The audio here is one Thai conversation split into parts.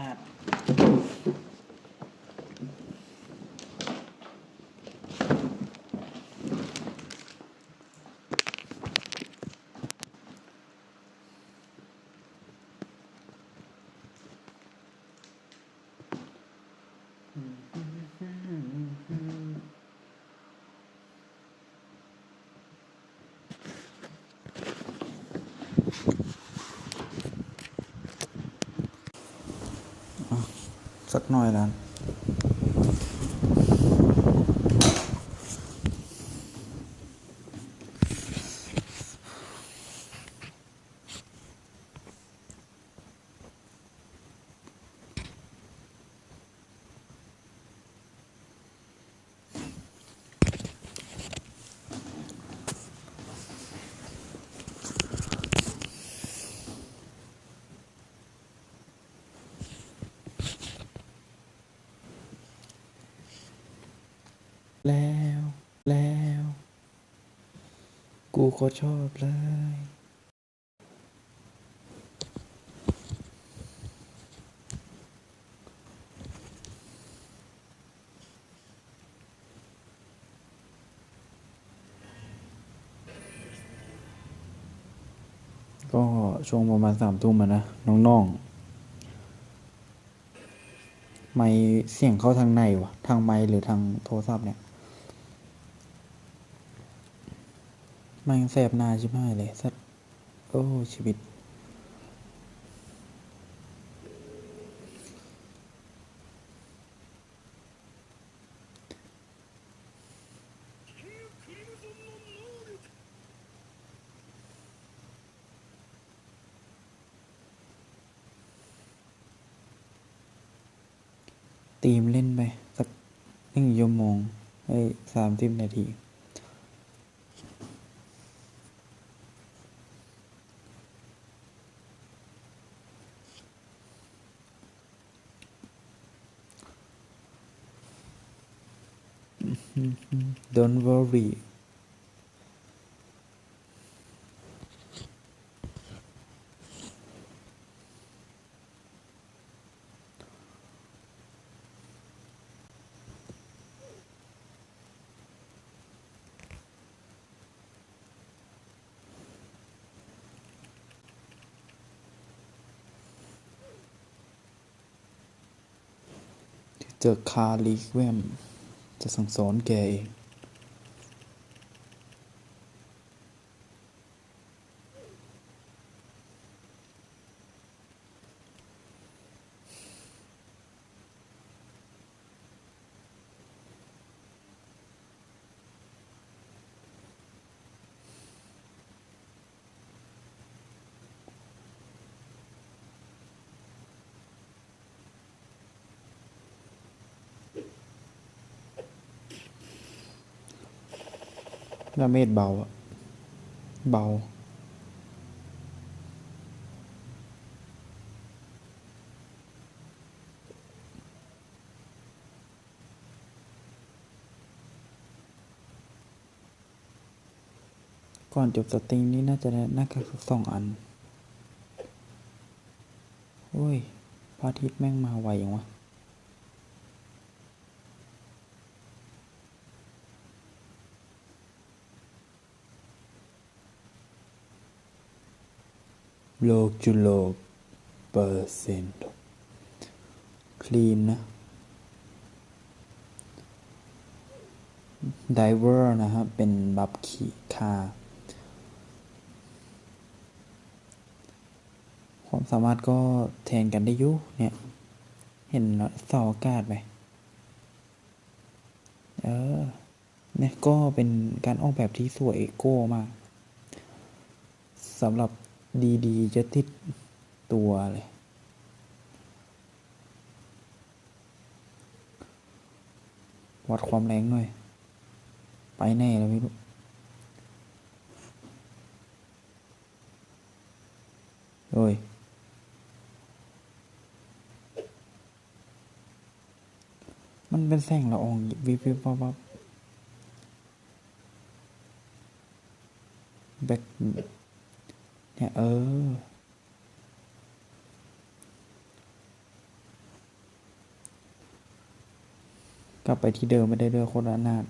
Uh, สักหน่อยแล้ แล้ว แล้ว กูก็ชอบเลยก็ช่วงประมาณสามทุ่มนะ น้องๆ ไม่เสียงเข้าทางในวะ ทางไมค์หรือทางโทรศัพท์เนี่ย มันแสบนาชิบหายเลยสัตว์โอ้ ชีวิต ตีมเล่นไป สักหนึ่งชั่วโมงเอ้ยสามสิบนาที Don't worry เจอคาลิกเวม จะสั่งสอนแกเอง ดาเมจเบาอะเบา ก่อนจบสตริงนี้น่าจะได้หน้ากากสักสองอัน โอ้ยพระอาทิตย์แม่งมาไวอย่างวะ โลกจุโลกเปอร์เซ็นต์คลีนนะไดเวอร์นะครับ เป็นบัฟขี่คาความสามารถก็แทนกันได้ยุเนี่ย เห็นเสาอากาศไหมเออ เนี่ยก็เป็นการออกแบบที่สวยโก้มากสำหรับ ดีๆ จะติดตัวเลย วัดความแรงหน่อย ไปแน่แล้วไม่รู้โอ้ยมันเป็นแสงละอองวิบวิบวับวับแบ็ค เนี่ยเออ กลับไปที่เดิมไม่ได้ด้วยโคนละนาด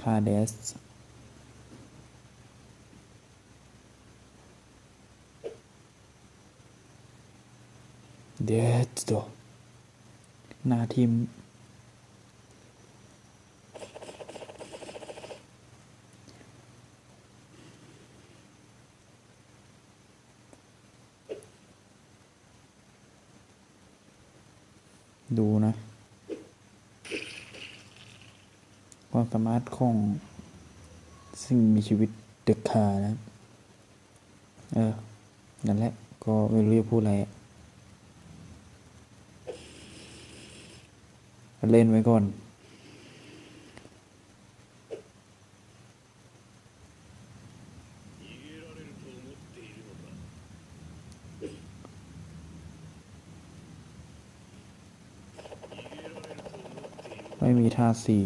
คาเดสเด็ดตัวนาทีม ดูนะความสามารถของสิ่งมีชีวิตเด็กขานะเออ นั่นแหละ ก็ไม่รู้จะพูดอะไร เล่นไว้ก่อน ไม่มีท่าสี่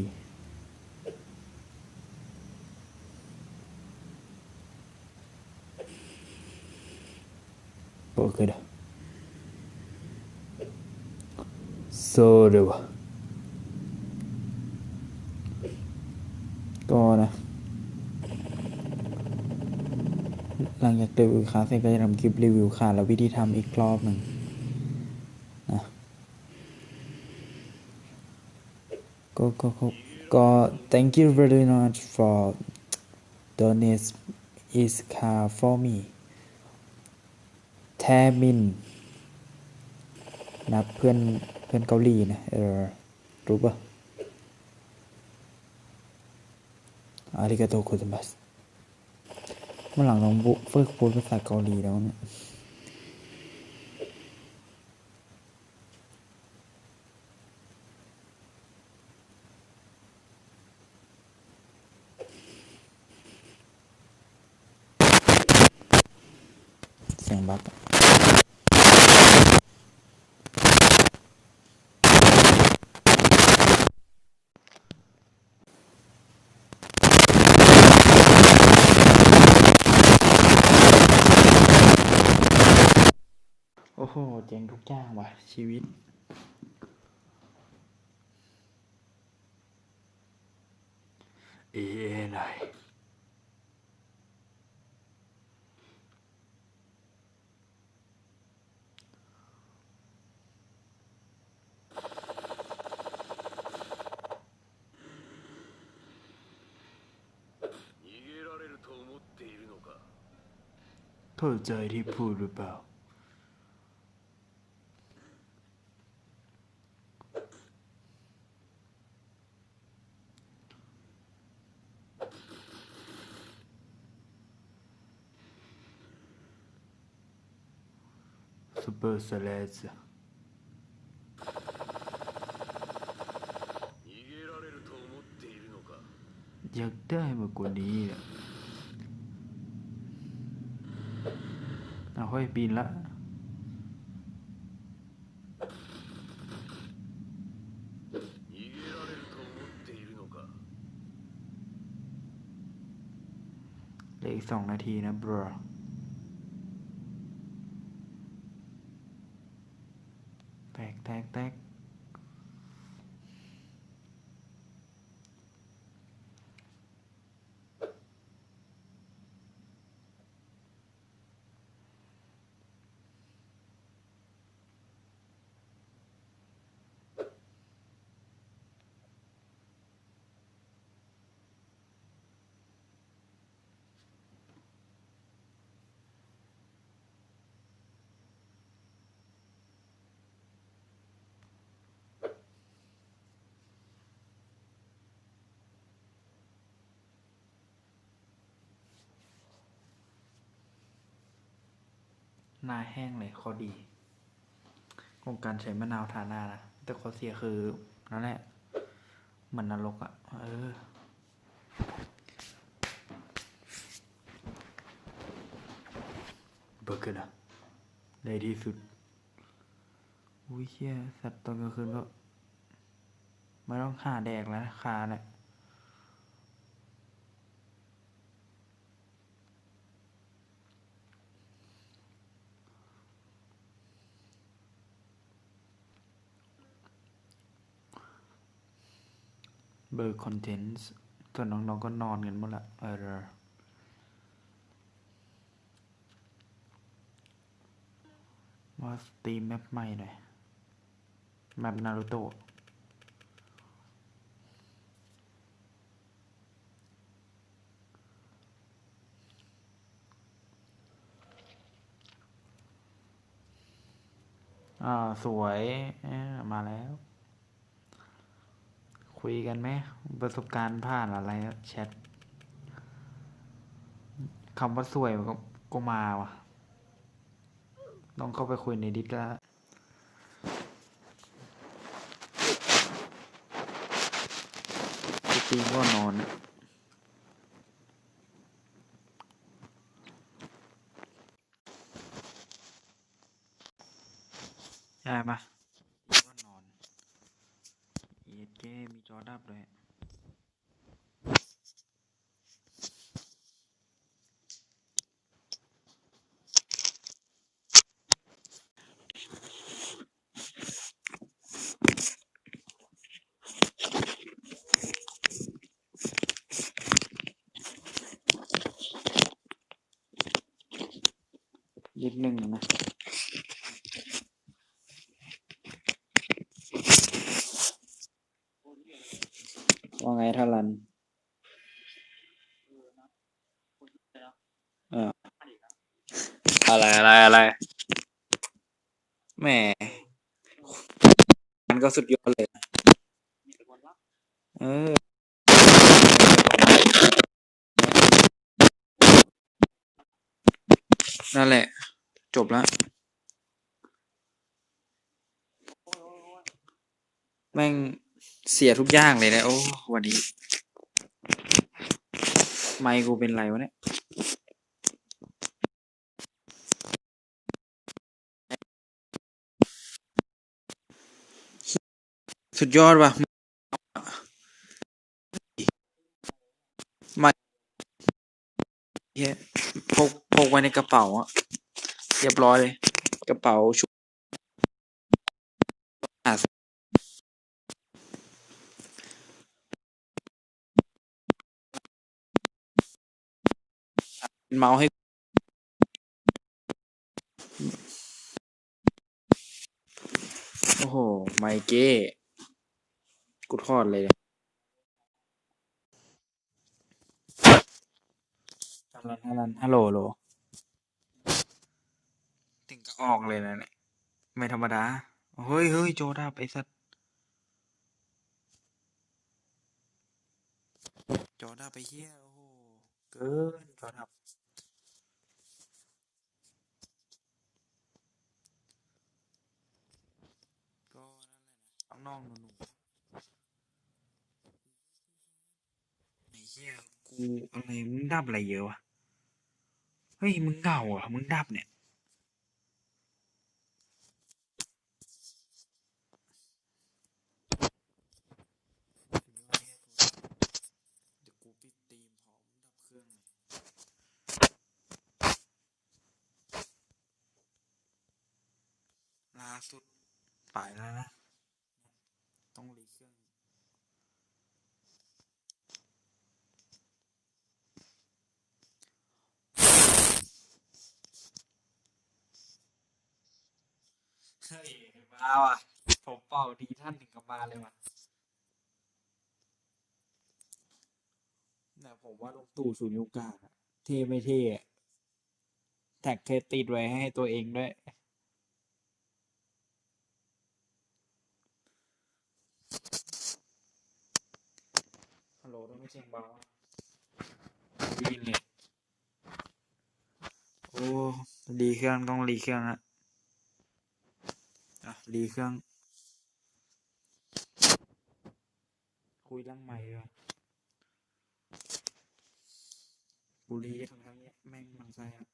โอเคเด้อそうだわก็นะ หลังจากรีวิวคาเสร็จก็จะทำคลิปรีวิวขาและวิธีทำอีกรอบหนึ่ง ก็ก็ก็ก็ thank you very much for donate is car for me แทมินนะเพื่อนเพื่อนเกาหลีนะเออรู้ปะอาริกาโตโคตมัสเมื่อหลังลองบุฝึกพูดภาษาเกาหลีแล้วเนี่ย เสียงบักอะโอ้โโหเจ๋งทุกจ้างว่ะ ชีวิต เอเอหน่อยเข้าใจที่พูดหรือเปล่า ซูเปอร์สเลสอยากได้มากกว่านี้นะเอาห้อยปีนละเหลืออีกสองนาทีนะบรอ แตก หน้าแห้งเลยข้อดีของการใช้มะนาวทาหน้านะแต่ข้อเสียคือนั่นแหละเหมือนนรกอะ่ะเออเบอร์เกอร์นะในที่สุด อุ้ยเชี่ยสัตว์ตอนกลางคืนก็ไม่ต้องหาแดกแล้วนะคาเนี่ย เบอร์คอนเทนต์ส่วนน้องๆก็นอนกันหมดละเออมาสตรีมแมปใหม่หน่อยแมปนารูโตะอ่า สวยเอ้ยมาแล้ว คุยกันไหมประสบการณ์ผ่านอะไรนะแชทคำว่าสวยมันก็ก็มาว่ะต้องเข้าไปคุยในดิสแล้วพี่ตีก็นอนนะใช่ปะก็นอน เอ็ดเกมีจอดับด้วยนิดนึงนะ ว่าไง ท่ารันเอออะไรอะไรอะไรแหมมันก็สุดยอดเลยนะเออนั่นแหละ จบแล้วแม่ง เสียทุกอย่างเลยนะโอ้วันนี้ ไมค์กูเป็นไรวะเนี่ยสุดยอดว่ะไมาเฮียพกพกไว้ในกระเป๋าอะเรียบร้อยเลย กระเป๋าชุ เป็นเมาส์ให้โอ้โห ไมเก้กูทอดเลยเนี่ยฮัลโหลฮัลโหลฮัลโหลโหลถึงก็ออกเลยนะเนี่ย ไม่ธรรมดา เฮ้ยเฮ้ยโจดับไอ้สัตว์โจดับไปเฮียโอ้โห เกินโจดับ ก็ น้องๆหนูๆไอ้เหี้ยกูอะไรมึงดับอะไรเยอะวะเฮ้ยมึงเหงาอะมึงดับเนี่ยเดี๋ยวกูปิดตีมพร้อมดับเครื่องเลยล่าสุดไปแล้วนะ ต้องรีเครื่อง เฮ้ยมาว่ะผมเป่าดีท่านถึงกับมาเลยว่ะแต่ผมว่าลงตู่ศูนย์ยุกาอะเท่ไม่เท่ แท็กเคสติดไว้ให้ตัวเองด้วย โหลต้องไม่เสียงเบาอะได้ยินเลยโอ้รีเครื่องต้องรีเครื่องอะอะรีเครื่อง คุยเรื่องใหม่ดีกว่ากูรีทั้งทั้งๆเนี้ยแม่งมันไส้อะ